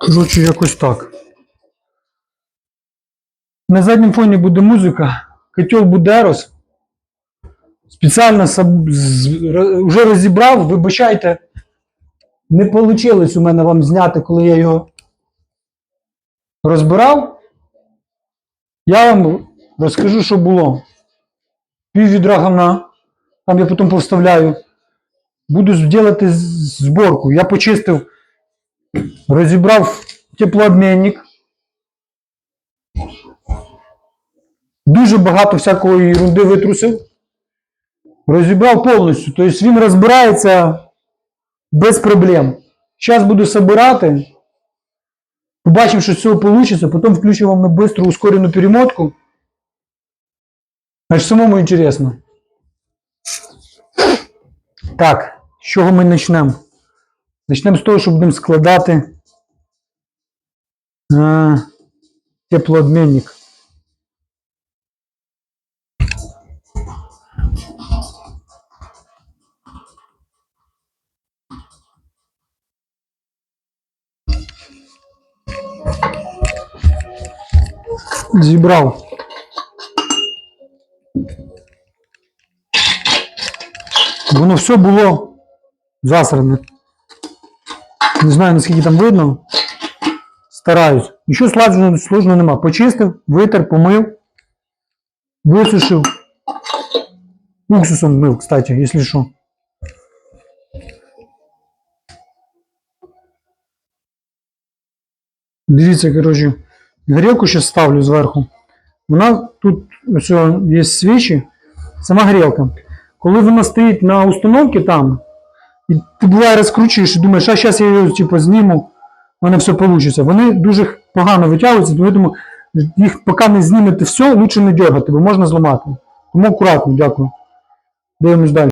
Коротше, якось так. На задньому фоні буде музика, котел Будерос. Спеціально саб- з- вже розібрав, вибачайте. Не вийшло у мене вам зняти, коли я його розбирав. Я вам розкажу, що було. Пів відра говна. Там я потім повставляю. Буду робити зборку. Я почистив, розібрав теплообмінник. Дуже багато всякої ерунди витрусив. Розібрав повністю. Тобто він розбирається без проблем. Зараз буду собирати. Побачимо, що з цього вийде, потім включу вам на бистру ускорену перемотку. Аж самому інтересно. Так, з чого ми почнемо? Почнемо з того, що будемо складати е, теплообмінник. Зібрав. Воно все було засране. Не знаю, наскільки там видно. Стараюсь. Нічого сложного, сложного нема. Почистив, витер, помив, висушив. Уксусом мив, кстати, якщо що. Дивіться, коротше, горілку ще ставлю зверху. Вона тут ось є свічі, сама горілка. Коли вона стоїть на установці там, і ти буває розкручуєш і думаєш, а зараз я її типу, зніму, в мене все вийде. Вони дуже погано витягуються, тому їх поки не знімете все, лучше не дергати, бо можна зламати. Тому акуратно, дякую. Дивимось далі.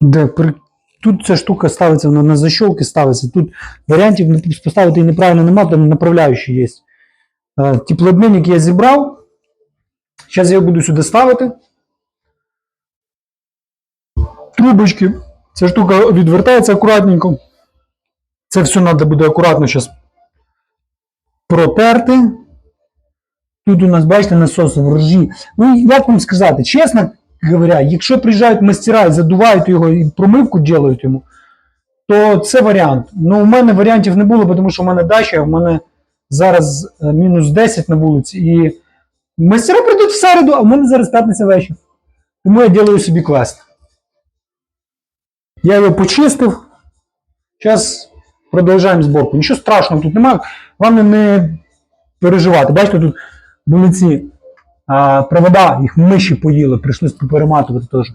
Де, при... Тут ця штука ставиться, вона на защолки ставиться. Тут варіантів поставити її неправильно немає, там направляючі є. Теплообмінник я зібрав. Зараз я його буду сюди ставити. Трубочки. Ця штука відвертається акуратненько. Це все треба буде акуратно зараз протерти. Тут у нас, бачите, насос в ржі. Ну, як вам сказати, чесно говоря, якщо приїжджають мастера і задувають його і промивку роблять йому, то це варіант. Ну, у мене варіантів не було, тому що в мене дача, в мене зараз е, мінус 10 на вулиці, і мастера прийдуть в середу, а в мене зараз п'ятниця вечір. Тому я роблю собі квест. Я його почистив. Зараз продовжуємо зборку. Нічого страшного тут немає. Головне не переживати. Бачите, тут були ці а, провода, їх миші поїли, прийшлось поперематувати теж.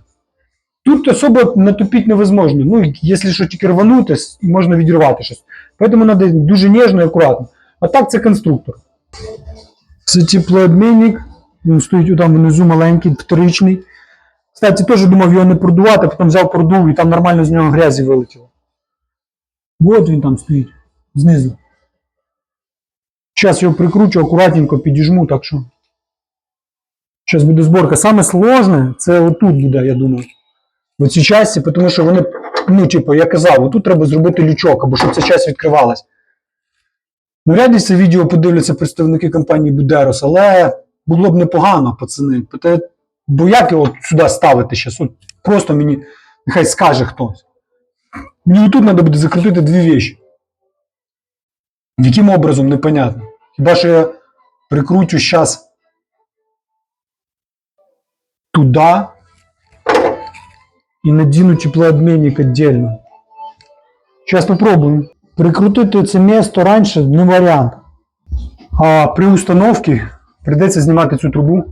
Тут особо натупити невозможно. Ну, якщо що тільки рванути, можна відірвати щось. Тому треба дуже ніжно і акуратно. А так це конструктор. Це теплообмінник. Він стоїть там внизу маленький, вторичний. Кстати, теж думав його не продувати, потім взяв продув і там нормально з нього грязі вилетіло. От він там стоїть знизу. Зараз його прикручу, акуратненько підіжму, так що. Зараз буде зборка. Саме сложне це отут буде, я думаю. В цій часті, тому що вони, ну, типу, я казав, отут треба зробити лючок, або щоб ця часть відкривалась. Навряд ли це відео подивляться представники компанії Будерос, але було б непогано, пацани. Бо як його сюди ставити зараз? От просто мені нехай скаже хтось. Мені тут треба буде закрутити дві речі. Яким образом, непонятно. Хіба що я прикручу зараз туди і надіну теплообмінник віддільно. Зараз попробую. Прикрутити це місто раніше не варіант. А при установці прийдеться знімати цю трубу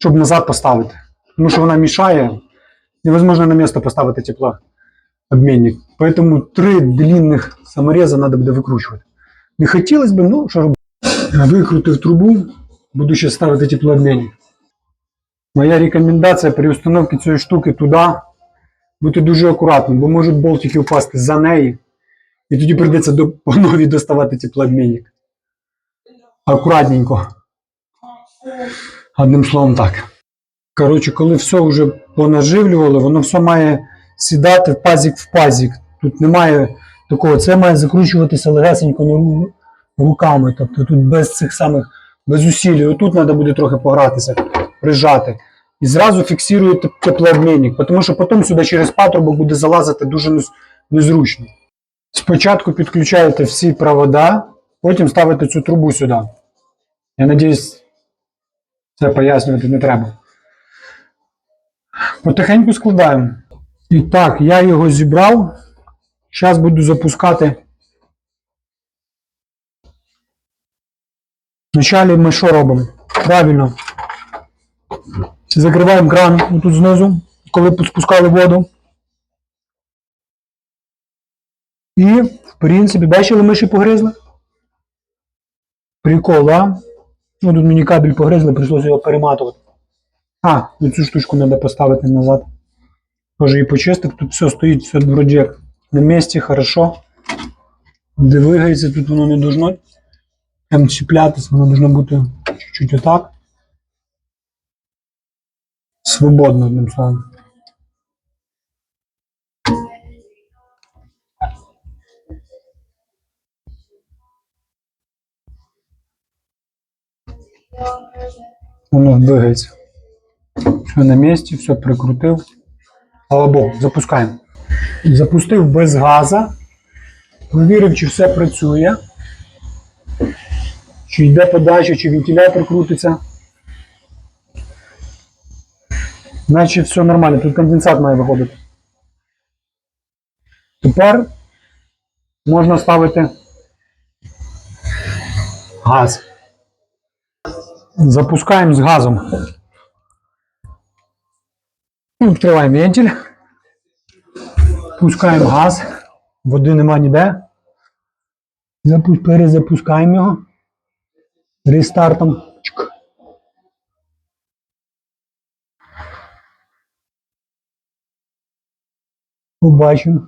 щоб назад поставити. Тому що вона мішає. Невозможно на місце поставити теплообмінник. Поэтому три длинних самореза треба буде викручувати. Не хотілося б, ну що робити. Викрутив трубу, буду ще ставити теплообмінник. Моя рекомендація при установці цієї штуки туди бути дуже акуратним, бо можуть болтики впасти за неї. І тоді прийдеться до, по новій доставати теплообмінник. Акуратненько. Одним словом так. Коротше, коли все вже понаживлювали, воно все має сідати в пазик в пазик. Тут немає такого. Це має закручуватися легесенько руками. Тобто тут без цих самих, без усіль. Отут треба буде трохи погратися, прижати. І зразу фіксуєте теплообмінник, тому що потім сюди через патрубок буде залазити дуже незручно. Спочатку підключаєте всі провода, потім ставите цю трубу сюди. Я надіюсь, це пояснювати не треба. Потихеньку складаємо. І так, я його зібрав. Зараз буду запускати. Вначалі ми що робимо? Правильно. Закриваємо кран тут знизу, коли спускали воду. І, в принципі, бачили, миші погризли? Прикол, а? Ну, тут мені кабель погризли, прийшлося його перематувати. А, цю штучку треба поставити назад. Тоже її почистив, тут все стоїть, все вроді на місці, хорошо. Двигається, тут воно не должно там чіплятися, воно должно бути чуть-чуть отак. Свободно, одним словом. Воно двигається. Все на місці, все прикрутив. Богу, запускаємо. Запустив без газа. Провірив, чи все працює. Чи йде подача, чи вентилятор крутиться. Значить, все нормально, тут конденсат має виходити. Тепер можна ставити газ. Запускаємо з газом. Відкриваємо вентиль. Пускаємо газ. Води нема ніде. Перезапускаємо його. Рестартом. Побачимо.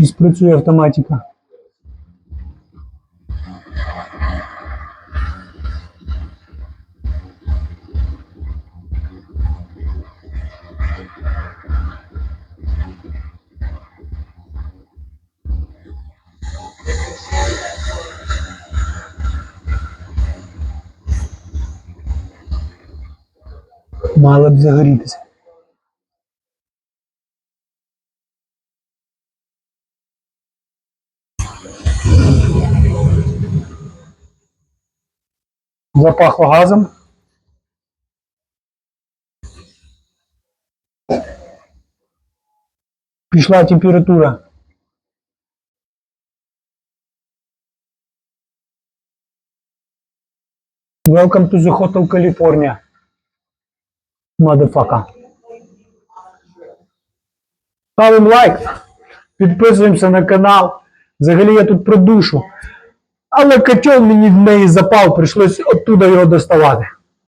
Чи спрацює автоматика. Мало б загорітися. Запахло газом. Пішла температура. Welcome to the Hotel California. Motherfucker. Ставимо лайк, підписуємося на канал. Взагалі я тут про душу. Але котел мені в неї запав, прийшлось оттуда його доставати.